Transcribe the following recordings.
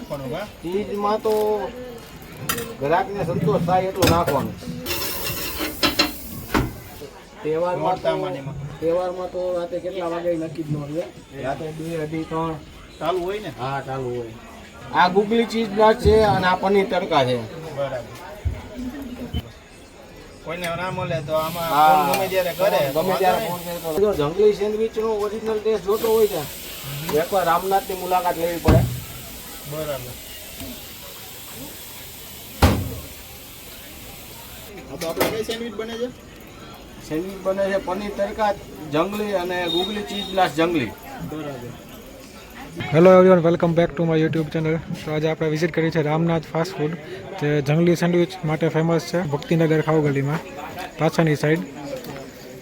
નાખવાનું હા ચીજમાં તો ગ્રાહકને સંતોષ થાય એટલું નાખવાનું. તહેવારમાં ને તહેવારમાં તો રાતે કેટલા વાગે નક્કી જ ન રહે રાતે બે અઢી ત્રણ. ચાલુ હોય ને? હા ચાલુ હોય. આ ગુગલી ચીઝ બ્લાટ છે અને આ પનીર તડકા છે. બરાબર. કોઈને ના મળે તો આમાં ગમે ત્યારે કરે. ગમે ત્યારે ફોન કરે જંગલી સેન્ડવિચ નો ઓરિજિનલ ટેસ્ટ જોતો હોય છે. એકવાર રામનાથની મુલાકાત લેવી પડે. બરાબર. તો આપણે કઈ સેન્ડવિચ બને છે? સેન્ડવિચ બને છે પનીર તડકા જંગલી અને ગુગલી ચીઝ જંગલી. બરાબર. Hello everyone welcome back to my YouTube channel તો આજે આપણે વિઝિટ કરી છે રામનાથ ફાસ્ટ ફૂડ જે જંગલી સેન્ડવિચ માટે ફેમસ છે ભક્તિનગર ખાઉગલીમાં પાછળની side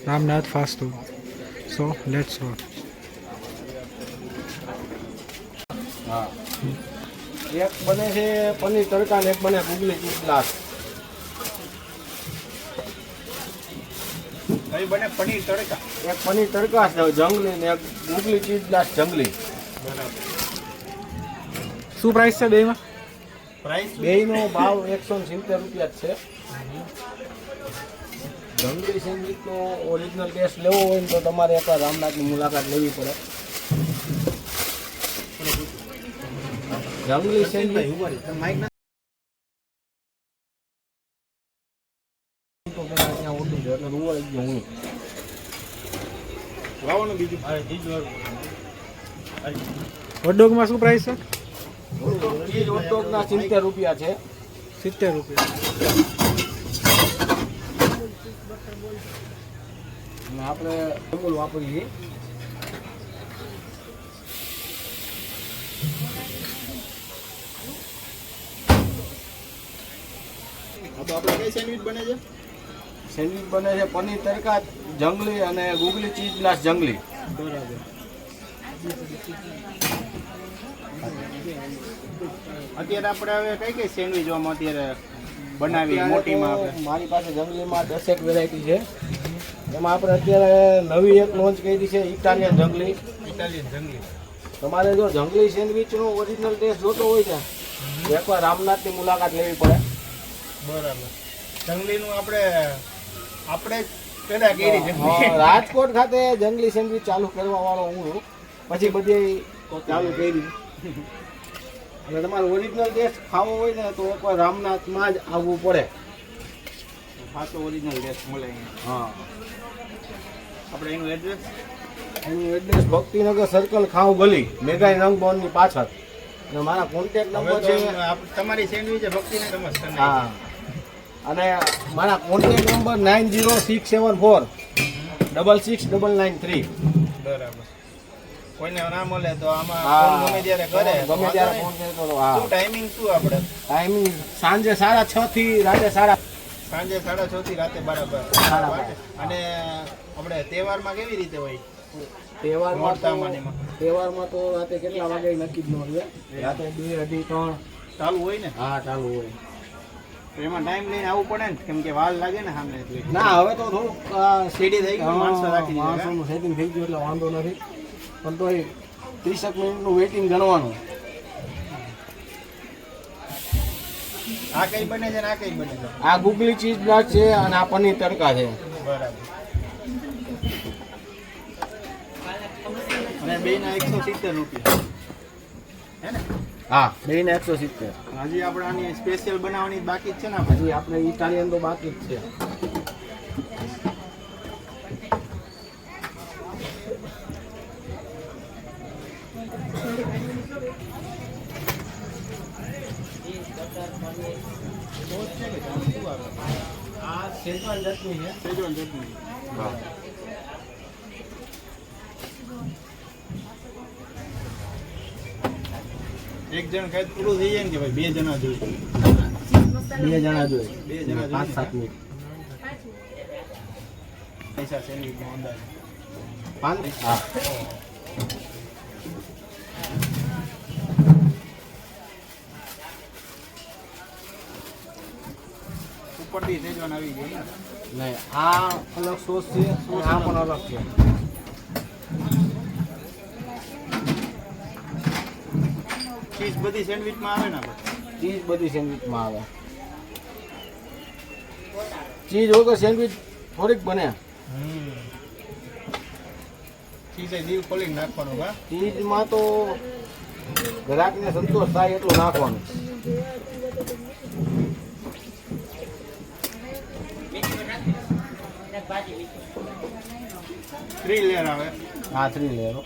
Ramnath fast food so let's go એક બને છે પનીર તડકા ને એક બને ગુગલી ચીઝ બ્લાસ્ટ કઈ બને પનીર તડકા. એક પનીર તડકા છે જંગલી ને એક ગુગલી ચીઝ બ્લાસ્ટ જંગલી. બરાબર. શું પ્રાઇસ છે બેમાં પ્રાઇસ બેયનો ભાવ એકસો સિત્તેર રૂપિયા જ છે. જંગલી સેન્ડવિચનો ઓરિજિનલ ટેસ્ટ લેવો હોય ને તો તમારે એકવાર રામનાથની મુલાકાત લેવી પડે. જંગલી એટલે ગયો હું બીજું બીજું હોટડોગમાં શું પ્રાઇસ છે? હોટડોગના સિત્તેર રૂપિયા છે. સિત્તેર રૂપિયા. અને આપણે વાપરીએ. આ તો આપણે કઈ સેન્ડવિચ બને છે? સેન્ડવિચ બને છે પનીર તડકા જંગલી અને ગુગલી ચીઝ ગ્લાસ જંગલી. બરાબર. અત્યારે આપણે હવે કઈ કઈ સેન્ડવિચોમાં અત્યારે બનાવી મોટીમાં આપણે? મારી પાસે જંગલીમાં દસેક વેરાયટી છે. એમાં આપણે અત્યારે નવી એક લોન્ચ કરી છે ઇટાલિયન જંગલી. ઇટાલિયન જંગલી. તમારે જો જંગલી સેન્ડવિચનો ઓરિજિનલ ટેસ્ટ જોતો હોય છે એકવાર રામનાથની મુલાકાત લેવી પડે. બરાબર. જંગલીનું આપણે આપણે પેદા કરી રાજકોટ ખાતે જંગલી સેન્ડવિચ ચાલુ કરવા વાળો હું છું. પછી બધી ચાલુ કરી. અને તમારે ઓરિજિનલ ટેસ્ટ ખાવો હોય ને તો એકવાર રામનાથમાં જ આવવું પડે. ખાસો ઓરિજિનલ ટેસ્ટ મળે હા. આપણે એનું એડ્રેસ એનું એડ્રેસ ભક્તિનગર સર્કલ ખાવ ગલી. મેઘાઈ રંગભવનની પાછળ. અને મારા કોન્ટેક્ટ નંબર છે તમારી સેન્ડવિચ ભક્તિને સમજતા હા. અને મારા contact number nine zero six seven four double six double nine three બરાબર. કોઈને ના મળે તો આમાં ગમે ત્યારે કરે. ગમે ત્યારે નહીં. ફોન કરો હા. ટાઈમિંગ શું આપણે? ટાઈમિંગ સાંજે સાડા છ થી રાતે સાડા સાંજે સાડા છ થી રાતે બરાબર. અને આપણે તહેવારમાં કેવી રીતે હોય? તહેવારમાં તો નોરતામાં તહેવારમાં તો રાતે કેટલા વાગે નક્કી જ ન રાતે બે અઢી ત્રણ ચાલુ હોય ને? હા ચાલુ હોય. એમાં ટાઈમ લઈને આવવું પડે ને કેમ કે વાર લાગે ને સામે ના હવે તો થોડુંક સીડી થઈ ગયું, માણસો રાખી માણસોનું સેટિંગ થઈ ગયું એટલે વાંધો નથી. પણ તો એ ત્રીસેક મિનિટનું વેઇટિંગ ગણવાનું. આ કઈ બને છે ને આ કઈ બને છે? આ ગુગલી ચીઝ બ્લાટ છે અને આ પનીર તડકા છે. બરાબર. અને બે ના એકસો સિત્તેર રૂપિયા. હા. બેને એકસો સિત્તેર હજી આપણે આની સ્પેશિયલ બનાવવાની બાકી જ છે ને હજી આપણે ઇટાલિયન તો બાકી જ છે. આ સેજવાન ચટણી છે. સેજવાન ચટણી હા. એક જણ કઈ પૂરું થઈ જાય ને કે ભાઈ બે જણા જોઈએ? બે જણા જોઈએ. બે જણા પાંચ સાત મિનિટ. પૈસા સેન્ડવિચનો અંદાજ. પાંચ? હા. ઉપરથી સેજવાન આવી ગઈ નહીં આ અલગ સોસ છે આ પણ અલગ છે. ચીઝ બધી સેન્ડવિચમાં આવે ને ચીઝ બધી સેન્ડવિચમાં આવે. ચીઝ તો સેન્ડવિચ થોડીક બને. ચીઝ ખોલીને નાખવાનું ચીઝમાં તો ગ્રાહકને સંતોષ થાય એટલું નાખવાનું. થ્રી લેયર આવે. હા થ્રી લેયરો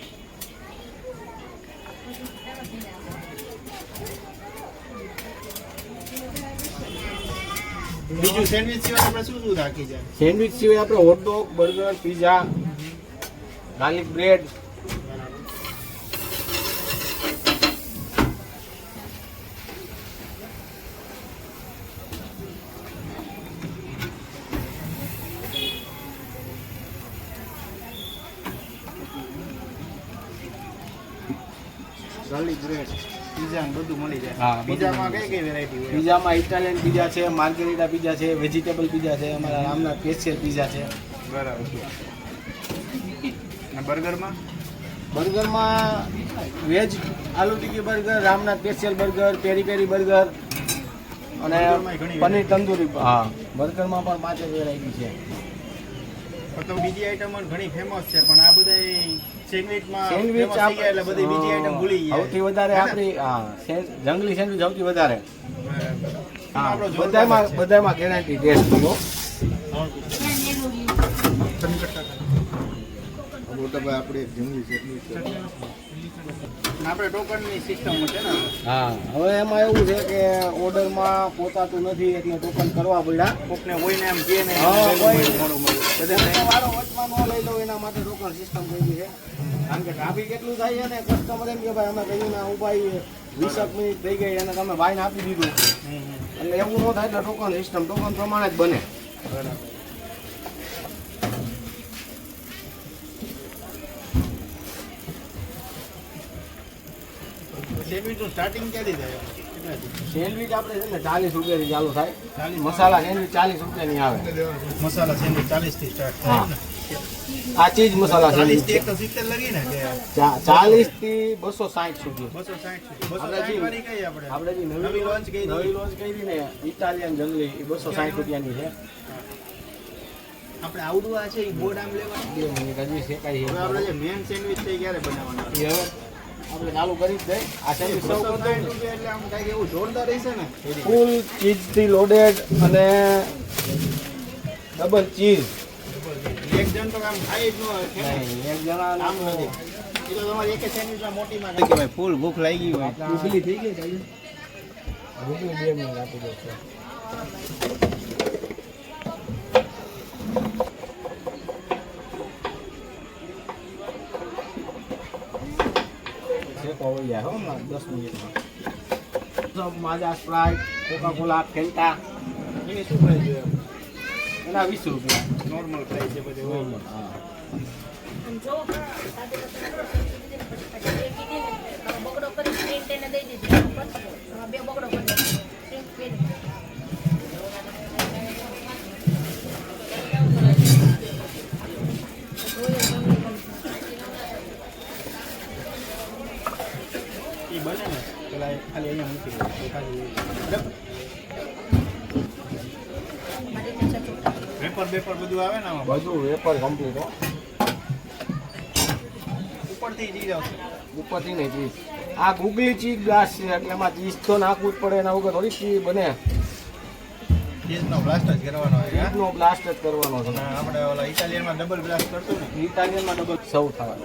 બીજું સેન્ડવિચ સિવાય આપણે શું શું રાખી છે સેન્ડવિચ સિવાય આપણે hotdog burger pizza garlic bread garlic bread pizza બધું મળી જાય. હા, પીઝામાં કઈ કઈ વેરાયટી હોય? પીઝામાં ઇટાલિયન પીઝા છે માર્ગેરિટા પીઝા છે વેજીટેબલ પીઝા છે અમારા રામનાથ સ્પેશિયલ પીઝા છે. બરાબર. અને બર્ગરમાં બર્ગરમાં veg aloo tikki burger Ramnath special burger peri peri burger અને પનીર તંદૂરી હા. બર્ગરમાં પણ પાંચ વેરાયટી છે. પણ તો બીજી આઈટમ ઘણી ફેમસ છે પણ આ બધા સેન્ડવિચમાં સેન્ડવિચ એટલે બધી બીજી આઈટમ ભૂલી ગયા. સૌથી વધારે આપણી હા જંગલી સેન્ડવિચ સૌથી વધારે. હા આપણો બધામાં. બધામાં ગેરંટી ટેસ્ટ જો આપણે ટોકનની સિસ્ટમ છે ને હા. હવે એમાં એવું છે કે ઓર્ડરમાં પોતાતું નથી એટલે ટોકન કરવા પડ્યા. કોકને હોય ને એમ કહે ને વારો વચમાં ન લઈ લઉં એના માટે ટોકન સિસ્ટમ કરી છે. કારણ કે ટ્રાફિક કેટલું થાય છે ને કસ્ટમર એમ કે ભાઈ અમે કહ્યું ને ઊભા વીસ મિનિટ થઈ ગઈ અને તમે વાઇન આપી દીધું. એટલે એવું ન થાય એટલે ટોકન સિસ્ટમ ટોકન પ્રમાણે જ બને. બરાબર. સેન્ડવિચનું સ્ટાર્ટિંગ ક્યાંથી થાય? સેન્ડવિચ આપણે છે ને ચાલીસ રૂપિયાથી ચાલુ થાય. મસાલા સેન્ડવિચ ચાલીસ રૂપિયાની આવે. મસાલા સેન્ડવિચ ચાલીસ સ્ટાર્ટ થાય. આ ચીઝ મસાલા ચાલીસથી એકસો સિત્તેર લગી ને કે ચાલીસથી બસો સાઠ સુધી. બસો સાઠ બસો આપણે જે- વાળી કઈ આપણે? આપણે જે નવી નવી નવી લોન્ચ કરી ને ઇટાલિયન જંગલી એ બસો સાઠ રૂપિયાની છે. આપણે આવડું આ છે એ બોર્ડ આમ લેવાનું બે મિનિટ હજી શેકાય છે. આપણે જે મેન સેન્ડવિચ છે ક્યારે બનાવવાના? આપણે ચાલુ કરી જ દઈ આ સેન્ડવિચ સર્વ બસો કરી સાઠ રૂપિયા એટલે આમ કાંઈક એવું જોરદાર રહેશે ને? ફૂલ ચીઝથી લોડેડ અને ડબલ ચીઝ એક જણ તો આમ ખાઈ જ ન હોય. એક જણા આમ નથી. તમારી એક સેન્ડવિચમાં મોટીમાં કે ભાઈ ફૂલ ભૂખ લાગી હોય. ઉગલી થઈ ગઈ ચાલી બે મિનિટ આપી દો આવી જાય હો દસ મિનિટમાં. Maaza Sprite Coca Cola Fanta એની શું પ્રાઇસ જોઈએ એના વીસ રૂપિયા. નોર્મલ પ્રાઇસ છે બધી નોર્મલ હા બગડો કરી પ્રિન્ટ એને દઈ દીધી. બે બગડો કરી પ્રિન્ટ બધું આવે ને આમાં? બધું વેપર કમ્પ્લીટ હો. ઉપરથી ચીજ આવશે ઉપરથી નહીં ચીજ આ ગુગલી ચીઝ ગ્લાસ છે એટલે એમાં ચીઝ તો નાખવું જ પડે એના વગર થોડી ચી બને. ચીઝનો બ્લાસ્ટ જ કરવાનો હોય? ચીઝનો બ્લાસ્ટ જ કરવાનો છે. આપણે ઓલા ઇટાલિયનમાં ડબલ બ્લાસ્ટ કરતું ને. ઇટાલિયનમાં ડબલ સૌ થવા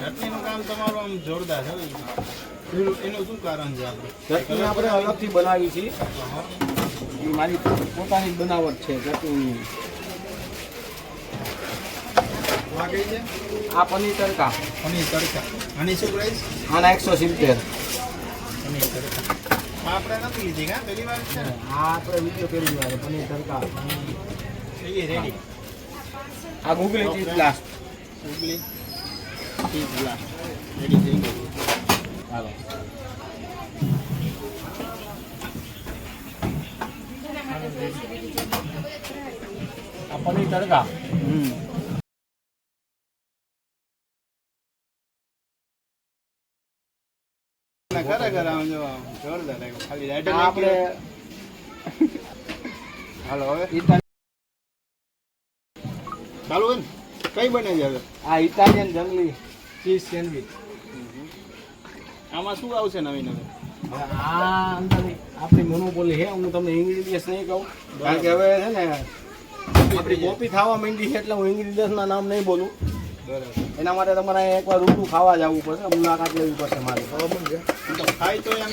ચટણીનું કામ તમારું આમ જોરદાર છે. એનું એનું શું કારણ છે આપણે? ચટણી આપણે અલગથી બનાવી છે એ મારી પોતાની જ બનાવટ છે ચટણી આ છે આ પનીર તડકા. પનીર તડકા. આની શું પ્રાઇસ આના એકસો સિત્તેર. પનીર તડકા. આપણે નથી લીધી હા પહેલી વાર? છે આ આપણે વીડિયો કરી વાર પનીર તડકા. એ રેડી આ googly cheese blast googly cheese blast ready થઈ ગયું હાલો. પનીર તડકા હમ. ના ખરેખર આમ જો જોરદાર ખાલી આ item આપણે હાલો હવે. ચાલુ હોય ને. કઈ બને છે હવે? આ ઇટાલિયન જંગલી ચીઝ સેન્ડવિચ. આમાં શું આવશે નવી નવી આ અંદર આપણી મોનોપોલી છે હું તમને ઇંગ્લિશ નહીં કહું. કારણ કે હવે છે ને આપણી કોપી થવા માંડી છે એટલે હું ઇન્ગ્રીડિયન્ટ્સના નામ નહીં બોલું. બરાબર એના માટે તમારે એકવાર રૂબરૂ ખાવા જવું પડશે મુલાકાત લેવી પડશે મારે. બરાબર છે ખાય તો એમ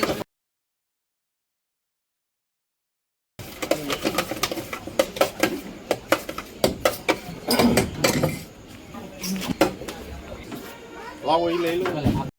લાવો એ લઈ લો.